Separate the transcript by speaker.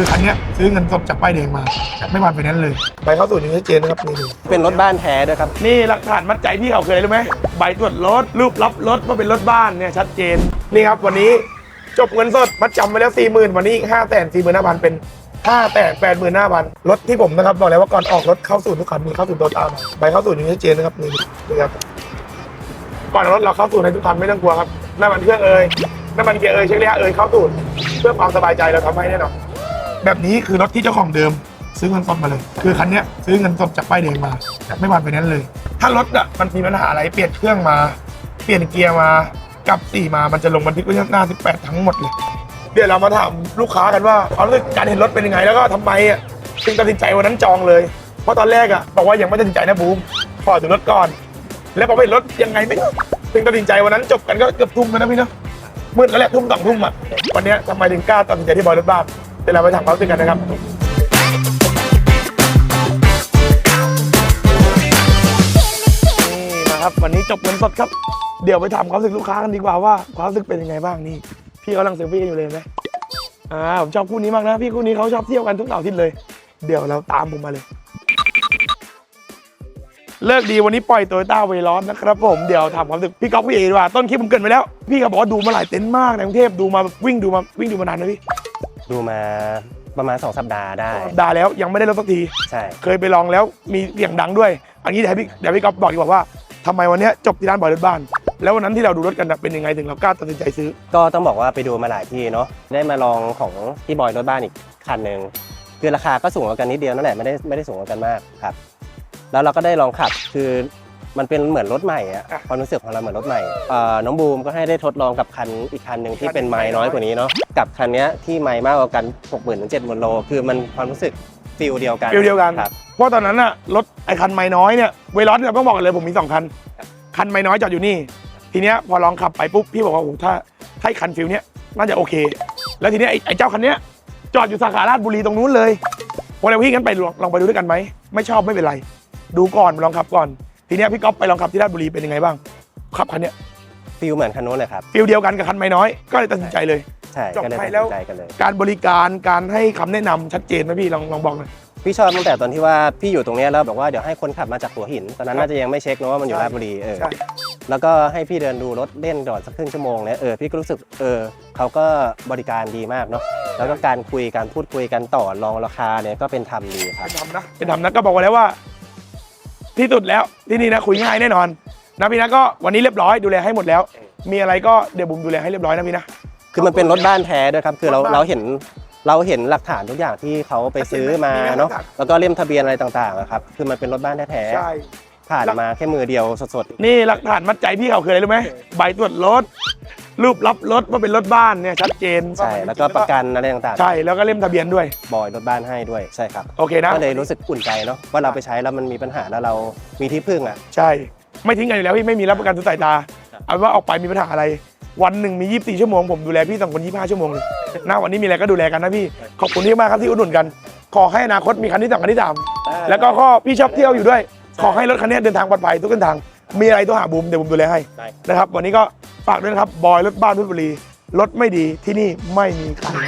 Speaker 1: คือคันเนี้ยซื้อเงินสดจากป้ายแดงมาจากไม่ผ่านไฟแนนซ์เลย ไปเข้าสู่นี้ชัดเจนนะครับนี่ดู
Speaker 2: เป็นรถบ้านแท้ด้วยครับ
Speaker 1: นี่หลักฐานมัดใจพี่เขาเคยรู้ไหมใบตรวจรถรูปรับรถว่าเป็นรถบ้านเนี่ยชัดเจนนี่ครับวันนี้จบเงินสดมัดจำไปแล้วสี่หมื่นวันนี้ห้าแสนสี่หมื่นห้าพันเป็นห้าแสนแปดหมื่นห้าพันรถที่ผมนะครับบอกแล้วว่าก่อนออกรถเข้าสู่ทุกคันมีเข้าสู่โตตามใบเข้าสู่นี้ชัดเจนนะครับนี่นี่ครับก่อนรถเราเข้าสู่ในทุกคันไม่ต้องกลัวครับน้ำมันเครื่องเอ่ยน้ำมันเกียร์เอ่ยเช็คระยะเอ่ยเข้าสู่เพื่อความสบายใจเราทำให้แน่นอน แบบนี้คือรถที่เจ้าของเดิม ซื้อเงินสดมาเลย คือคันเนี้ยซื้อเงินสดจากป้ายแดงมาไม่ผ่านไฟแนนซ์เลย ถ้ารถอะมันมีปัญหาอะไรเปลี่ยนเครื่องมา เปลี่ยนเกียร์มากับสี่มามันจะลงบันทึกไว้หน้า 18 ทั้งหมดเลย เดี๋ยวเรามาถามลูกค้ากันว่าความรู้สึกการเห็นรถเป็นยังไงแล้วก็ทำไมอะถึงตัดสินใจวันนั้นจองเลย เพราะตอนแรกอะบอกว่ายังไม่ตัดสินใจนะบูมขอถึงรถก่อน แล้วพอไปรถยังไงไม่รู้ถึงตัดสินใจวันนั้นจบกันก็เกือบทุ่มแล้วนะพี่เนาะมืดแล้วแหละทุ่มสองทุ่มอะวันเนี้ยทำไมถึงกล้าตัดสินใจที่บอยรถบ้าน เดี๋ยวเราไปถามความรู้สึกกันนะครับนี่นะครับ วันนี้จบเงินสดครับ เดี๋ยวไปถามความรู้สึกลูกค้ากันดีกว่าว่าความรู้สึกเป็นยังไงบ้างนี่ พี่กำลังเซลฟี่กันอยู่เลยเห็นไหมอ่าผมชอบคู่นี้มากนะ พี่คู่นี้เขาชอบเที่ยวกันทุกเสาร์อาทิตย์เลย เดี๋ยวเราตามผมมาเลย เลิกดีวันนี้ปล่อยโตโยต้าเวลอนนะครับผมเดี๋ยวถามความรู้สึกพี่ก๊อฟพี่เอดีกว่าต้นคลิปผมเกรินไปแล้ว พี่ก็บอกว่าดูมาหลายเต็นท์มากในกรุงเทพดูมาวิ่งดูมาวิ่งดูมานานนะพี่
Speaker 2: ดูมาประมาณ 2 สัปดาห์ได้
Speaker 1: ด่าแล้วยังไม่ได้รถสักที
Speaker 2: ใช่
Speaker 1: เคยไปลองแล้วมีเสียงดังด้วย อันนี้เดี๋ยวให้พี่เดี๋ยวพี่ก๊อฟบอกดีกว่าว่าทำไมวันเนี้ยจบที่ร้านบอยรถบ้าน แล้ววันนั้นที่เราดูรถกันน่ะเป็นยังไงถึงเรากล้าตัดสินใจซื้อ
Speaker 2: ก็ต้องบอกว่าไปดูมาหลายที่เนาะได้มาลองของที่บอยรถบ้านอีกคันหนึ่งคือราคาก็สูงกว่ากันนิดเดียวนั่นแหละไม่ได้ไม่ได้สูงกว่ากันมากครับ แล้วเราก็ได้ลองขับคือ มันเป็นเหมือนรถใหม่อะ
Speaker 1: อะ
Speaker 2: ความรู้สึกของเราเหมือนรถใหม่เอ่อน้องบูมก็ให้ได้ทดลองกับคันอีกคันหนึ่งที่เป็นไม้น้อยกว่านี้เนาะกับคันเนี้ยที่ไม้มากกว่ากัน6 0 0 0 0ถึง70,000โลคือมันความรู้สึกฟิลเดียวกัน
Speaker 1: ฟิลเดียวกัน
Speaker 2: ครับ
Speaker 1: เพราะตอนนั้นน่ะรถไอคันไม้น้อยเนี่ยเวลอนเนี่ยต้องบอกกันเลยผมมีสองคัน คันไม้น้อยจอดอยู่นี่ ทีเนี้ยพอลองขับไปปุ๊บพี่บอกว่าโอ้โหถ้าถ้าไอ้คันฟิลเนี้ยน่าจะโอเค แล้วทีเนี้ยไอ้ไอ้เจ้าคันเนี้ยจอดอยู่สาขาราชบุรีตรงนู้นเลยวันนี้พี่งั้นไปลองลองไปดูด้วยกันไหมไม่ชอบไม่เป็นไร ดูก่อนลองขับก่อน ทีเนี้ยพี่ก๊อฟไปลองขับที่ราชบุรีเป็นยังไงบ้างขับคันเนี้ย
Speaker 2: ฟิลเหมือนคันนู้นเลยครับ
Speaker 1: ฟิลเดียวกันกับคันไม้น้อย ก็เลยตัดสินใจเลย
Speaker 2: ใช่
Speaker 1: จบ
Speaker 2: ก็เลย
Speaker 1: ไป
Speaker 2: ตัด
Speaker 1: แล้ว
Speaker 2: สินใจกันเลย
Speaker 1: การบริการการให้คำแนะนำชัดเจนไหมพี่ลองลองบอกหน่อย
Speaker 2: พี่ชอบตั้งแต่ตอนที่ว่าพี่อยู่ตรงเนี้ยแล้วบอกว่าเดี๋ยวให้คนขับมาจากหัวหิน ตอนนั้นน่าจะยังไม่เช็คนะว่ามันอยู่
Speaker 1: ใช่
Speaker 2: ราชบุรีเออ
Speaker 1: ใช่
Speaker 2: แล้วก็ให้พี่เดินดูรถเล่นก่อนสักครึ่งชั่วโมงเนี่ยเออพี่ก็รู้สึกเออเขาก็บริการดีมากเนาะแล้วก็การคุยการพูดคุยกันต่อรองราคาเนี่ยก็เป็นธรรมดีครับ
Speaker 1: เป็นทำนะเป็นทำนะก็บอกไว้แล้วว่า ที่สุดแล้วที่นี่นะคุยง่ายแน่นอนนะพี่นะก็วันนี้เรียบร้อยดูแลให้หมดแล้ว มีอะไรก็เดี๋ยวบุมดูแลให้เรียบร้อยนะพี่นะ
Speaker 2: คือมันเป็นรถบ้านแท้ด้วยครับ คือเรา
Speaker 1: รถบ้าน
Speaker 2: เราเห็นเราเห็นหลักฐานทุกอย่างที่เขาไปซื้อมา
Speaker 1: มีไหม
Speaker 2: เนาะ
Speaker 1: หลักฐาน
Speaker 2: แล้วก็เล่มทะเบียนอะไรต่างๆอะครับคือมันเป็นรถบ้านแท้
Speaker 1: ใช่
Speaker 2: ๆผ่านมาแค่มือเดียวสด
Speaker 1: นี่หลักฐานมัดใจพี่เขาเคยอะไรรู้ไหมใบตรวจรถ รูปรับรถว่าเป็นรถบ้านเนี่ยชัดเจน
Speaker 2: ๆใช่แล้วก็ประกันอะไรต่าง
Speaker 1: ใช่แล้วก็เล่มทะเบียนด้วย
Speaker 2: ๆบอยรถบ้านให้ด้วยใช่ครับ
Speaker 1: โอเคนะ
Speaker 2: ก็เลยรู้สึกอุ่นใจเนาะว่าเราไปใช้แล้วมันมีปัญหาแล้วเรามีที่พึ่งอะ
Speaker 1: ใช่ ไม่ทิ้งกันอยู่แล้วพี่ไม่มีรับประกันทุกสายตา
Speaker 2: ครับ
Speaker 1: เอาเป็นว่าออกไปมีปัญหาอะไร วันหนึ่งมี 24 ชั่วโมงผมดูแลพี่สองคน25 ชั่วโมงเลยนะวันนี้มีอะไรก็ดูแลกันนะพี่ขอบคุณที่มากครับที่อุดหนุนกัน ขอให้อนาคตมีคันที่สองคันที่สามแล้วก็ข้อพี่ชอบเที่ยวอยู่ด้วย ขอให้รถคันนี้เดินทางปลอดภัยทุกเส้นทางมีอะไรต้องหาบูมเดี๋ยวบูมดูแลให้
Speaker 2: ได้
Speaker 1: นะครับวันนี้ก็ ฝากด้วยนะครับ บอยรถบ้านรุชบุรีรถไม่ดีที่นี่ไม่มีขาย